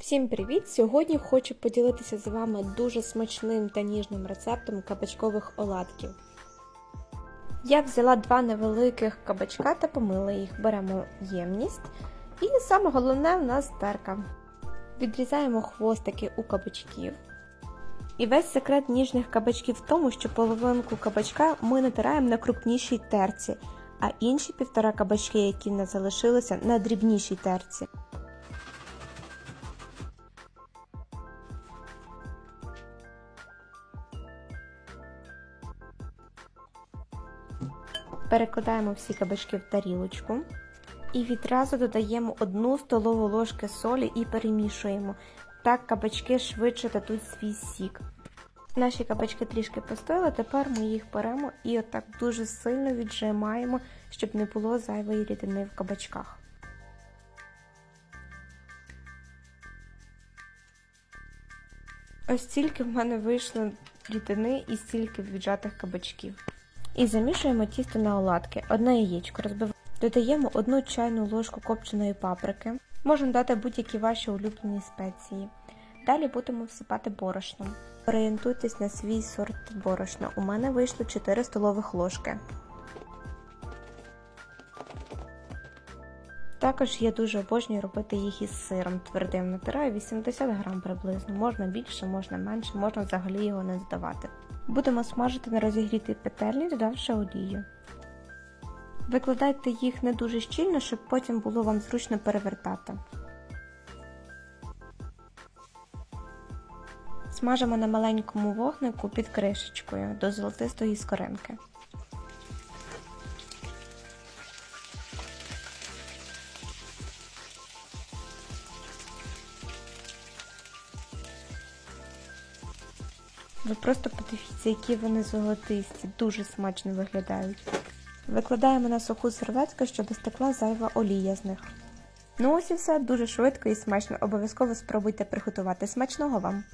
Всім привіт! Сьогодні хочу поділитися з вами дуже смачним та ніжним рецептом кабачкових оладків. Я взяла два невеликих кабачка та помила їх. Беремо ємність. І саме головне в нас терка. Відрізаємо хвостики у кабачків. І весь секрет ніжних кабачків в тому, що половинку кабачка ми натираємо на крупнішій терці, а інші півтора кабачки, які не залишилися, на дрібнішій терці. Перекладаємо всі кабачки в тарілочку і відразу додаємо одну столову ложки солі і перемішуємо. Так кабачки швидше дадуть свій сік. Наші кабачки трішки постояли, тепер ми їх беремо і отак дуже сильно віджимаємо, щоб не було зайвої рідини в кабачках. Ось стільки в мене вийшло рідини і стільки віджатих кабачків. І замішуємо тісто на оладки. Одне яєчко розбиваємо. Додаємо одну чайну ложку копченої паприки. Можна дати будь-які ваші улюблені спеції. Далі будемо всипати борошном. Орієнтуйтесь на свій сорт борошна. У мене вийшло 4 столових ложки. Також я дуже обожнюю робити їх із сиром твердим. Натираю 80 грам приблизно. Можна більше, можна менше, можна взагалі його не додавати. Будемо смажити на розігрітій петельні, додавши олію. Викладайте їх не дуже щільно, щоб потім було вам зручно перевертати. Смажимо на маленькому вогнику під кришечкою до золотистої скоринки. Ви просто подивіться, які вони золотисті, дуже смачно виглядають. Викладаємо на суху серветку, щоб стекла зайва олія з них. Ну ось і все дуже швидко і смачно. Обов'язково спробуйте приготувати смачного вам.